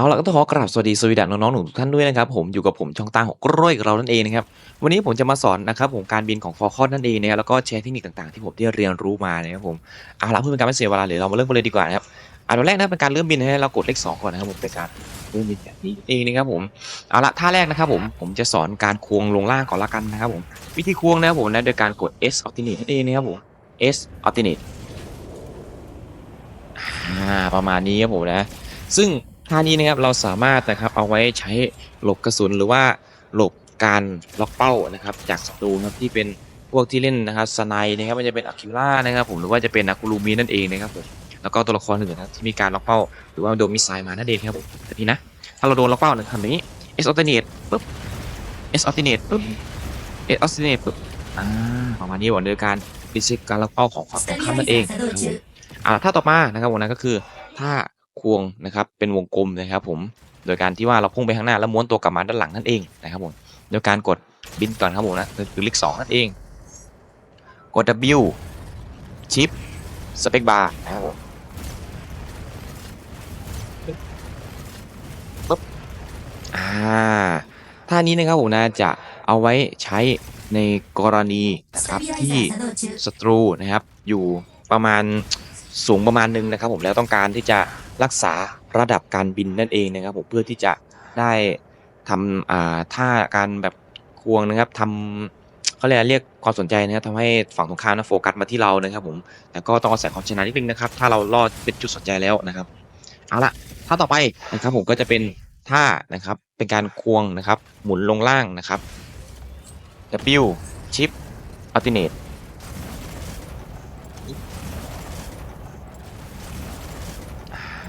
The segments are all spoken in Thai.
เอาล่ะก็ต้องขอกราบสวัสดีสวีดันน้องๆหนูทุกท่านด้วยนะครับผมอยู่กับผมช่องตาหกร้อยกับเรานั่นเองนะครับวันนี้ผมจะมาสอนนะครับผมการบินของฟอร์คอนนั่นเองนะครับแล้วก็แชร์เทคนิคต่างๆที่ผมได้เรียนรู้มานะครับผมเอาล่ะเพื่อเป็นการไม่เสียเวลาเดี๋ยเรามาเริ่มกันเลยดีกว่านะครับอันดับแรกนะเป็นการเริ่มบินให้เรากดเลขสองก่อนนะครับผมเป็นการเริ่มบินแบบนี้เองนะครับผมเอาละท่าแรกนะครับผมผมจะสอนการควงลงล่างก่อนละกันนะครับผมวิธีควงนะครับผมนะโดยการกด S alternate นั่นเองนะครับผม S alternate อ่าประมาณนี้ครับผมนะ ซึ่ง ท่านี้นะครับเราสามารถนะครับเอาไว้ใช้หลบกระสุนหรือว่าหลบการล็อกเป้านะครับจากศัตรูครับที่เป็นพวกที่เล่นนะครับสไนนะครับมันจะเป็นอะคิล่านะครับผมหรือว่าจะเป็นนักลูมีนั่นเองนะครับผมแล้วก็ตัวละครอื่นนะที่มีการล็อกเป้า หรือว่าโดนมิสไซล์มานั่นเองครับแต่นี้นะ ถ้าเราโดนล็อกเป้าเนี่ยทำนี้ S alternate ปุ๊บ S alternate ปุ๊บ S alternate ปุ๊บอ่าประมาณนี้หวังโดยการรีเซ็ตการล็อกเป้าของฝั่งตรงข้ามนั่นเองอ่าถ้าต่อมานะครับผมนะก็คือถ้า ควงนะครับเป็นวงกลมนะครับผมโดยการที่ว่าเราพุ่งไปข้างหน้าแล้วม้วนตัวกลับมาด้านหลังนั่นเองนะครับผมโดยการกดบินก่อนครับผมนะคือเลขสองนั่นเอง กด W ชิปสเปกบาร์นะครับผมปึ๊บอ่าท่านี้นะครับผมนะจะเอาไว้ใช้ในกรณีนะครับที่ศัตรูนะครับอยู่ประมาณสูงประมาณหนึงนะครับผมแล้วต้องการที่จะ รักษาระดับการบินนั่นเองนะครับผมเพื่อที่จะได้ทำอ่าท่าการแบบควงนะครับทำเขาเรียกเรียกความสนใจนะครับทำให้ฝั่งตรงข้ามนะโฟกัสมาที่เรานะครับผมแต่ก็ต้องอาศัยความชนะนิดนึงนะครับ ถ้าเราลอดเป็นจุดสนใจแล้วนะครับเอาละท่าต่อไปนะครับผมก็จะเป็นท่านะครับเป็นการควงนะครับ หมุนลงล่างนะครับ W ชิป alternate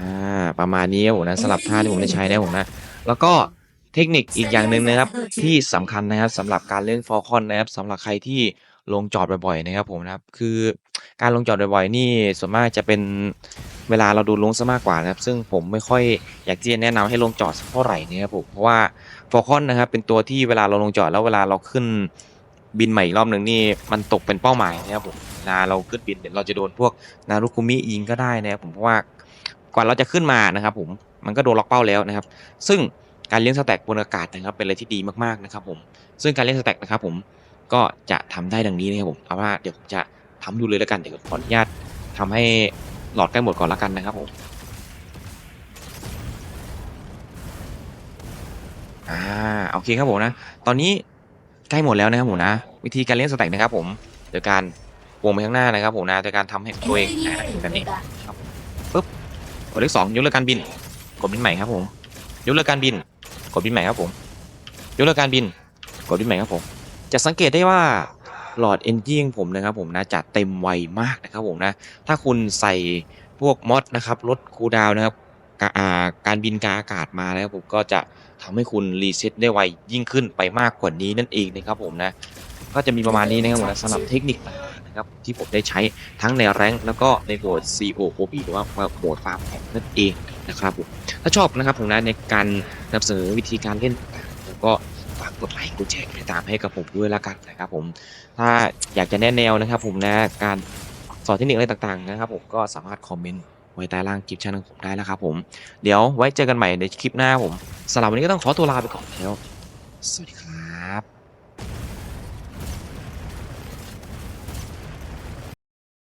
อ่าประมาณนี้ครับผมนะสำหรับท่าที่ผมได้ใช้นะครับผมนะ แล้วก็เทคนิคอีกอย่างหนึ่งนะครับที่สำคัญนะครับสำหรับการเล่นฟอลคอนนะครับสำหรับใครที่ลงจอดบ่อยๆนะครับผมนะครับคือการลงจอดบ่อยๆนี่ส่วนมากจะเป็นเวลาเราดูลงซะมากกว่านะครับ ซึ่งผมไม่ค่อยอยากที่จะแนะนำให้ลงจอดสักเท่าไหร่นะครับผมเพราะว่าฟอลคอนนะครับเป็นตัวที่เวลาเราลงจอดแล้วเวลาเราขึ้นบินใหม่อีกรอบหนึ่งนี่มันตกเป็นเป้าหมายนะครับผมเวลาเราขึ้นบินเดี๋ยวเราจะโดนพวกนารุคุมิยิงก็ได้นะครับผมเพราะว่า ก่อนเราจะขึ้นมานะครับผมมันก็โดนล็อกเป้าแล้วนะครับ ซึ่งการเลี้ยงสแต็กบนอากาศนะครับเป็นอะไรที่ดีมากๆนะครับผมซึ่งการเลี้ยงสแต็กนะครับผมก็จะทำได้ดังนี้นะครับผมเอาว่าเดี๋ยวผมจะทำดูเลยแล้วกันเดี๋ยวขออนุญาตทำให้หลอดใกล้หมดก่อนละกันนะครับผมอ่าโอเคครับผมนะ ตอนนี้ใกล้หมดแล้วนะครับผมนะ วิธีการเลี้ยงสแต็กนะครับผมโดยการวงไปข้างหน้านะครับผมนะโดยการทำให้ตัวเองแบบนี้ปุ๊บ กดเลขสองยกเลิกการบิน กดบินใหม่ครับผม ยกเลิกการบิน กดบินใหม่ครับผม ยกเลิกการบิน กดบินใหม่ครับผม จะสังเกตได้ว่าหลอดเอนจินผมนะครับผมนะจะเต็มไวมากนะครับผมนะ ถ้าคุณใส่พวกมอดนะครับลดคูลดาวน์นะครับการบินกางอากาศมาแล้วผมก็จะทำให้คุณรีเซ็ตได้ไวยิ่งขึ้นไปมากกว่านี้นั่นเองนะครับผมนะ ก็จะมีประมาณนี้นะครับผมนะสำหรับเทคนิค นะครับที่ผมได้ใช้ทั้งในแรงแล้วก็ในโหมด CO o b หรือว่าโหมดฟาร์มแข่งนั่นเองนะครับผมถ้าชอบนะครับผมนะในการนำเสนอวิธีการเล่นต่างๆแล้วก็ฝากกดไลค์กดแชร์ติดตามให้กับผมด้วยละกันนะครับผมถ้าอยากจะแนะแนวนะครับผมนะการสอนเทคนิคอะไรต่างๆนะครับผมก็สามารถคอมเมนต์ไว้ใต้ล่างคลิปช่องของผมได้แล้วครับผม เดี๋ยวไว้เจอกันใหม่ในคลิปหน้าผมสำหรับวันนี้ก็ต้องขอตัวลาไปก่อนแล้ว สวัสดีครับ